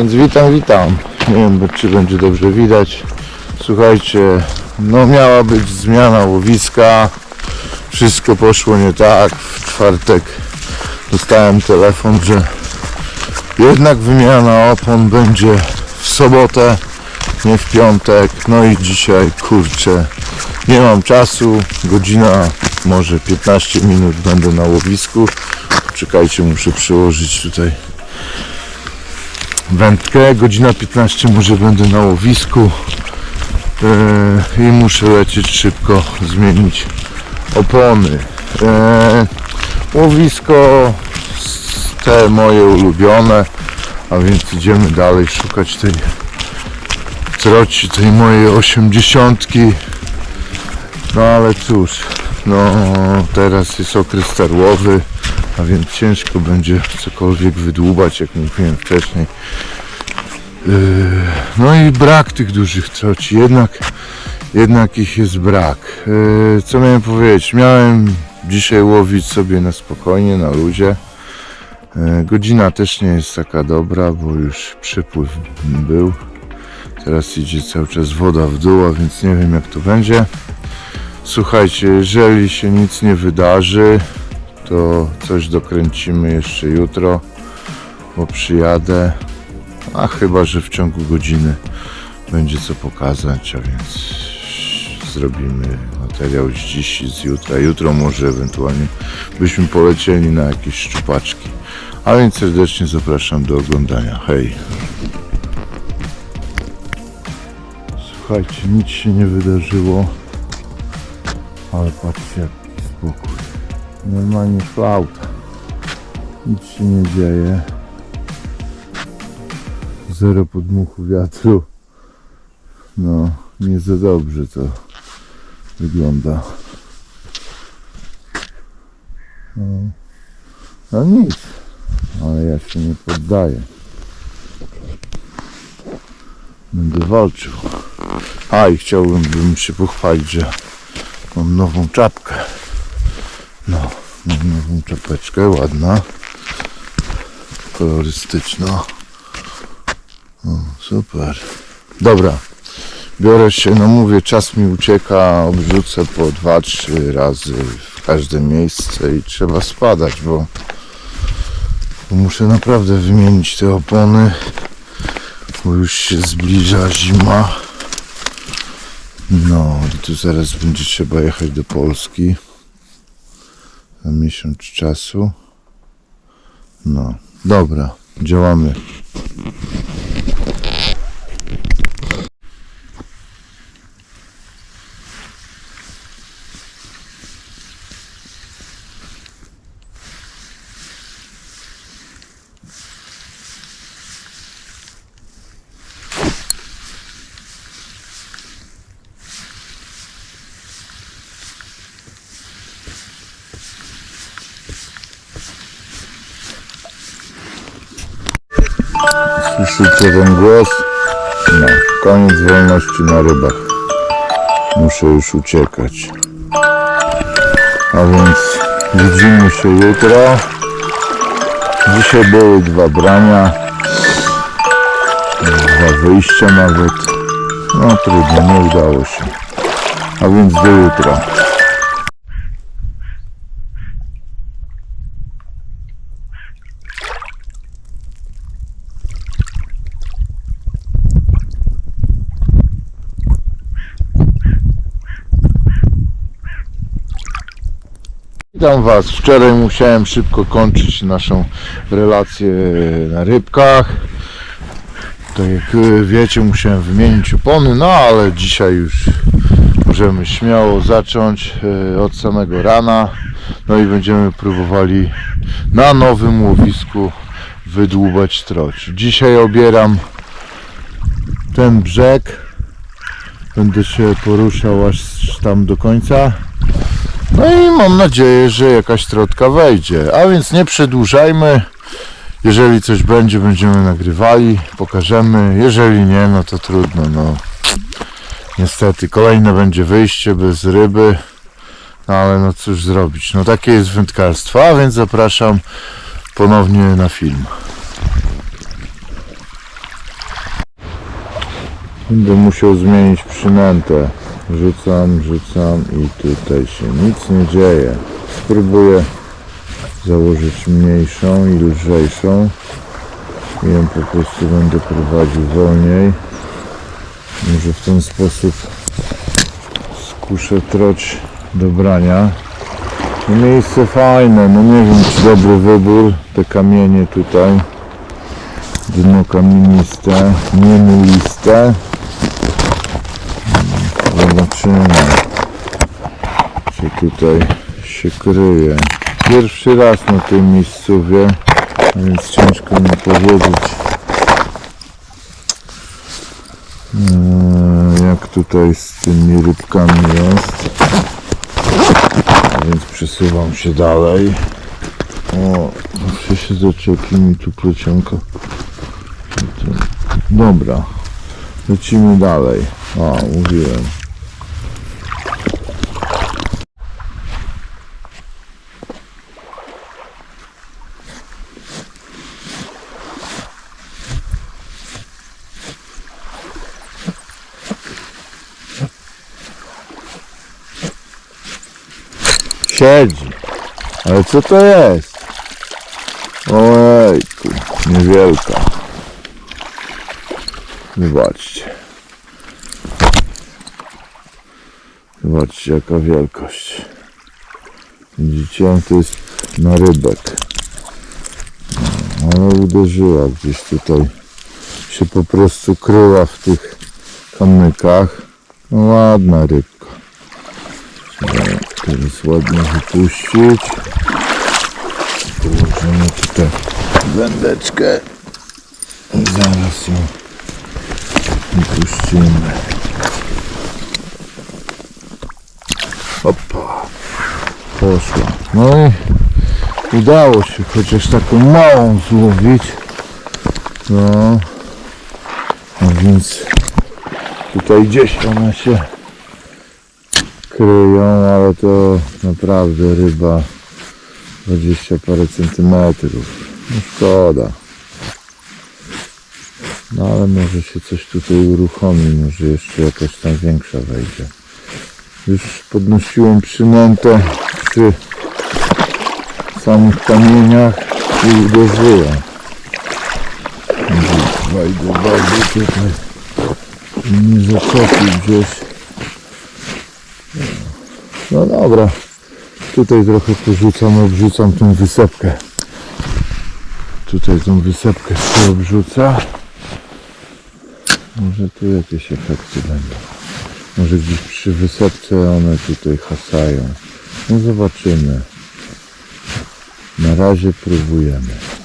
Więc witam, witam. Nie wiem, czy będzie dobrze widać. Słuchajcie, no miała być zmiana łowiska. Wszystko poszło nie tak. W czwartek dostałem telefon, że jednak wymiana opon będzie w sobotę, nie w piątek. No i dzisiaj, kurczę, nie mam czasu. Godzina, może 15 minut będę na łowisku. Czekajcie, muszę przyłożyć tutaj wędkę. Godzina 15 może będę na łowisku Yy, i muszę lecieć szybko, zmienić opony. Yy, łowisko te moje ulubione, a więc idziemy dalej szukać tej troci, tej mojej osiemdziesiątki. No ale cóż, no teraz jest okres tarłowy, a więc ciężko będzie cokolwiek wydłubać, jak mówiłem wcześniej. Yy, No i brak tych dużych troci, jednak, jednak ich jest brak. Yy, Co miałem powiedzieć? Miałem dzisiaj łowić sobie na spokojnie, na luzie. Yy, Godzina też nie jest taka dobra, bo już przypływ był. Teraz idzie cały czas woda w dół, a więc nie wiem jak to będzie. Słuchajcie, jeżeli się nic nie wydarzy, to coś dokręcimy jeszcze jutro, bo przyjadę. A chyba, że w ciągu godziny będzie co pokazać, a więc zrobimy materiał z dziś i z jutra. Jutro może ewentualnie byśmy polecieli na jakieś szczupaczki. A więc serdecznie zapraszam do oglądania. Hej! Słuchajcie, nic się nie wydarzyło, ale patrzcie jaki spokój. Normalnie flauta. Nic się nie dzieje. Zero podmuchu wiatru. No, nie za dobrze to wygląda. No, no nic, ale ja się nie poddaję. Będę walczył. A i chciałbym bym się pochwalić, że mam nową czapkę. No, mam nową czapeczkę, ładna, kolorystyczna. O, super. Dobra, biorę się, no mówię, czas mi ucieka, obrzucę po 2-3 razy w każde miejsce i trzeba spadać, bo, bo muszę naprawdę wymienić te opony, bo już się zbliża zima. No i tu zaraz będzie trzeba jechać do Polski miesiąc czasu. No, dobra, działamy. Słyszycie ten głos? No, koniec wolności na rybach. Muszę już uciekać. A więc widzimy się jutro. Dzisiaj były dwa brania. Dwa wyjścia nawet. No trudno, nie udało się. A więc do jutra. Witam Was. Wczoraj musiałem szybko kończyć naszą relację na rybkach. Tak jak y, wiecie, musiałem wymienić opony, no ale dzisiaj już możemy śmiało zacząć y, od samego rana. No i będziemy próbowali na nowym łowisku wydłubać troć. Dzisiaj obieram ten brzeg. Będę się poruszał aż tam do końca. No i mam nadzieję, że jakaś trotka wejdzie. A więc nie przedłużajmy. Jeżeli coś będzie, będziemy nagrywali, pokażemy. Jeżeli nie, no to trudno. No. Niestety, kolejne będzie wyjście bez ryby. No ale no cóż zrobić. No takie jest wędkarstwo. A więc zapraszam ponownie na film. Będę musiał zmienić przynętę. Rzucam, rzucam i tutaj się nic nie dzieje. Spróbuję założyć mniejszą i lżejszą. I ją po prostu będę prowadził wolniej. Może w ten sposób skuszę troć do brania. No miejsce fajne, no nie wiem czy dobry wybór. Te kamienie tutaj. Dno kamieniste, niemyliste. Zobaczymy, co tutaj się kryje. Pierwszy raz na tej miejscowie, a więc ciężko mi powiedzieć, eee, jak tutaj z tymi rybkami jest. A więc przesuwam się dalej. O, muszę się zaczepi mi tu plecionka. Dobra, lecimy dalej. O, mówiłem. Siedzi. Ale co to jest? Ojejku, niewielka. Zobaczcie. Zobaczcie jaka wielkość. Widzicie? To jest na rybek. Ale uderzyła gdzieś tutaj. Się po prostu kryła w tych kamykach. No, ładna rybka. Teraz ładnie wypuścić. Położymy tutaj wędeczkę. Zaraz ją wypuścimy. Opa. Poszła. No i udało się chociaż taką małą złowić. No. A więc tutaj gdzieś one się kryją, ale to naprawdę ryba 20 parę centymetrów. No szkoda. No ale może się coś tutaj uruchomi, może jeszcze jakaś tam większa wejdzie. Już podnosiłem przynętę przy samych kamieniach i uderzyłem. Wejdę, wejdę tutaj. Nie zaczepił gdzieś. No dobra. Tutaj trochę porzucam, obrzucam tą wysepkę. Tutaj tą wysepkę się obrzuca. Może tu jakieś efekty będą. Może gdzieś przy wysepce one tutaj hasają. No zobaczymy. Na razie próbujemy.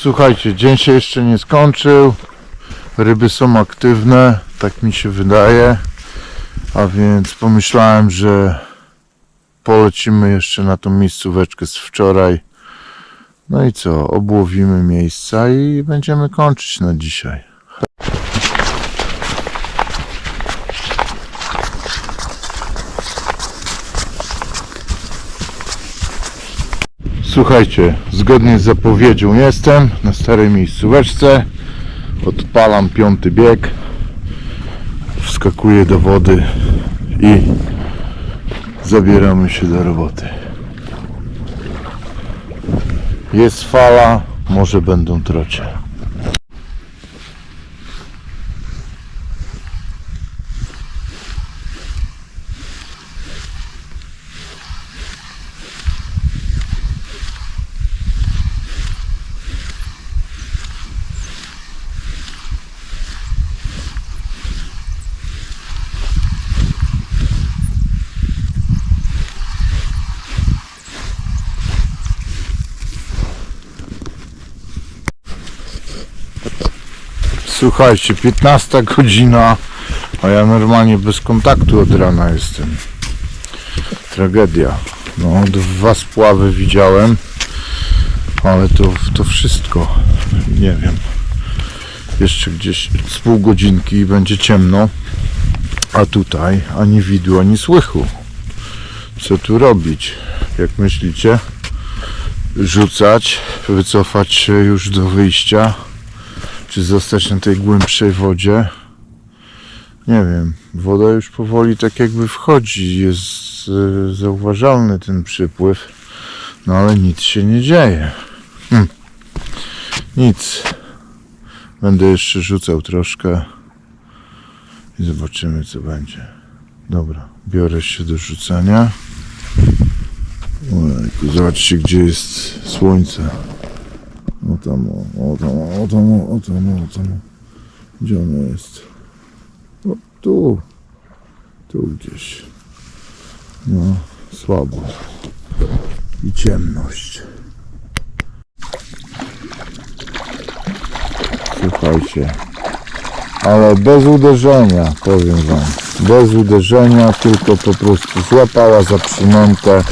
Słuchajcie, dzień się jeszcze nie skończył. Ryby są aktywne, tak mi się wydaje. A więc pomyślałem, że polecimy jeszcze na tą miejscóweczkę z wczoraj. No i co, obłowimy miejsca i będziemy kończyć na dzisiaj. Słuchajcie, zgodnie z zapowiedzią jestem na starej miejscóweczce. Odpalam piąty bieg. Wskakuję do wody i zabieramy się do roboty. Jest fala, może będą trocie. Słuchajcie, 15 godzina, a ja normalnie bez kontaktu od rana jestem. tragedia. No, dwa spławy widziałem, ale to, to wszystko. Nie wiem. Jeszcze gdzieś z pół godzinki i będzie ciemno, a tutaj ani widu, ani słychu. Co tu robić? Jak myślicie? Rzucać, wycofać się już do wyjścia, czy zostać na tej głębszej wodzie? Nie wiem, woda już powoli tak jakby wchodzi, jest e, zauważalny ten przypływ, no ale nic się nie dzieje. Hm. Nic. Będę jeszcze rzucał troszkę i zobaczymy co będzie. Dobra, biorę się do rzucania. Zobaczcie gdzie jest słońce. O tam, o, o tam, o tam, o tam, o tam. Gdzie ono jest? O, tu. Tu gdzieś. No, słabo. I ciemność. Słuchajcie. Ale bez uderzenia, powiem wam. Bez uderzenia, tylko po prostu złapała za przynętę.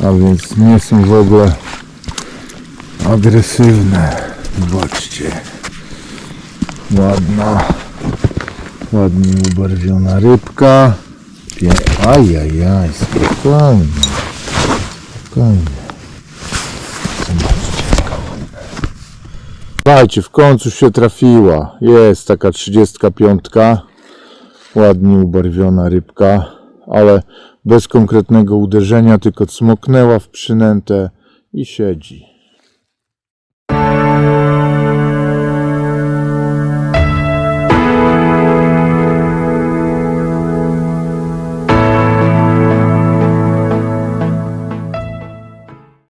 A więc nie są w ogóle agresywne. Zobaczcie. Ładna, ładnie ubarwiona rybka. Pie- Ajajaj, spokojnie. Spokojnie. Słuchajcie, w końcu się trafiła. Jest taka 35. Ładnie ubarwiona rybka, ale bez konkretnego uderzenia, tylko cmoknęła w przynętę i siedzi.